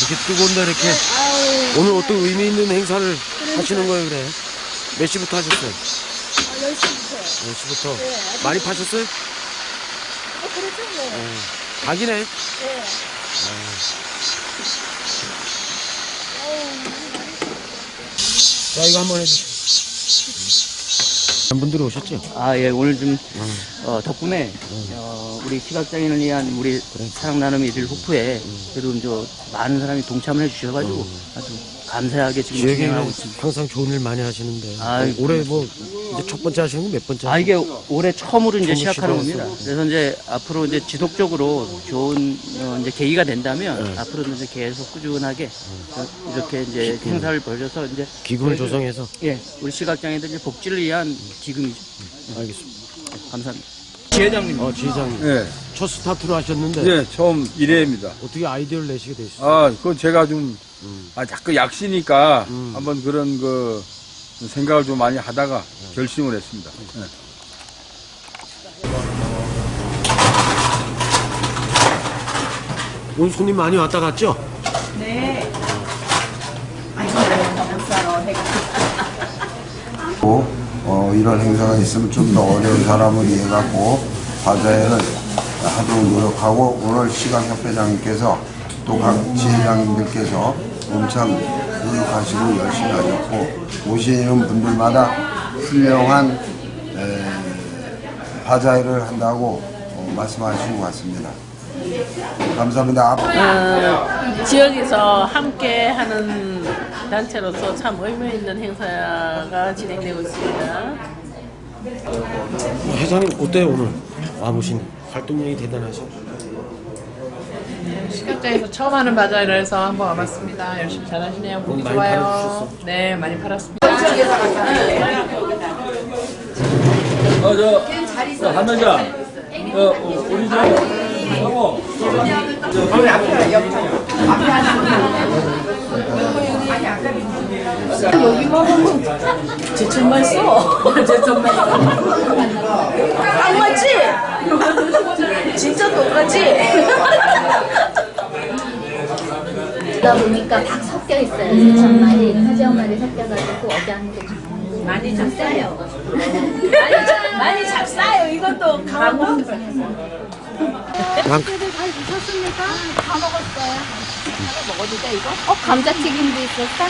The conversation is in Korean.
이렇게 뜨거운데 이렇게 오늘 어떤 의미 있는 행사를 하시는 거예요, 그래? 몇 시부터 하셨어요? 10시부터. 10시부터. 네. 많이 파셨어요? 어, 그렇죠, 네. 어. 닭이네. 네. 자, 이거 한번 해주세요. 한 분들이 오셨죠? 아, 예, 오늘 좀, 어, 덕분에, 어, 우리 시각장애인을 위한 우리 사랑 나눔 이들 호프에 그래도 저 많은 사람이 동참을 해주셔가지고 아주 감사하게 지금 진행하고 있습니다. 항상 좋은 일 많이 하시는데. 아이고. 올해 뭐, 이제 첫 번째 하시는 거 몇 번째? 아, 이게 올해 처음으로 이제 처음 시작하는. 겁니다. 그래서 이제 앞으로 이제 지속적으로 좋은, 어, 이제 계기가 된다면 네. 앞으로는 이제 계속 꾸준하게 이렇게 이제 행사를 벌여서 이제 기금을 조성해서. 예, 우리 시각장애인들 복지를 위한 기금이죠. 알겠습니다. 감사합니다. 지회장님. 어, 지회장님. 예, 첫 스타트로 하셨는데. 예, 처음 1회입니다. 어떻게 아이디어를 내시게 되셨어요? 아, 그건 제가 좀, 아, 자꾸 약시니까 음. 한번 그런 그 생각을 좀 많이 하다가 결심을 했습니다. 예. 오늘 손님 많이 왔다 갔죠? 어, 이런 행사가 있으면 좀 더 어려운 사람을 이해 갖고 바자회를 하도록 노력하고 오늘 시각협회장님께서 또 각 지회장님들께서 엄청 노력하시고 열심히 하셨고 오시는 분들마다 훌륭한 에, 바자회를 한다고 어, 말씀하신 것 같습니다. 감사합니다. 앞- 지역에서 함께 하는 단체로서 참 의미 있는 행사가 진행되고 있습니다. 회장님, 어때요, 오늘? 와보신 활동량이 대단하 죠? 시각장에서 처음 하는 바자회를 해서 한번 와봤습니다. 열심히 잘하시네요. 보기 좋아요. 네, 많이 팔았습니다. 어, 저, 저, 한매장. 어, 어, 우리 저, 하고. 제 정말 써. 제 정말 써. 딱 맞지? 진짜 똑같지? 그러다 보니까 막 섞여 있어요. 제 정말이 화재 엄마리 섞여가지고 어장도 강원도 많이 좀 세요. 많이, 많이 잡 싸요. 이것도 강원도. 다들 잘 드셨습니까? 다 먹었어요. 먹어도 돼 이거? 어 감자튀김도 있었어?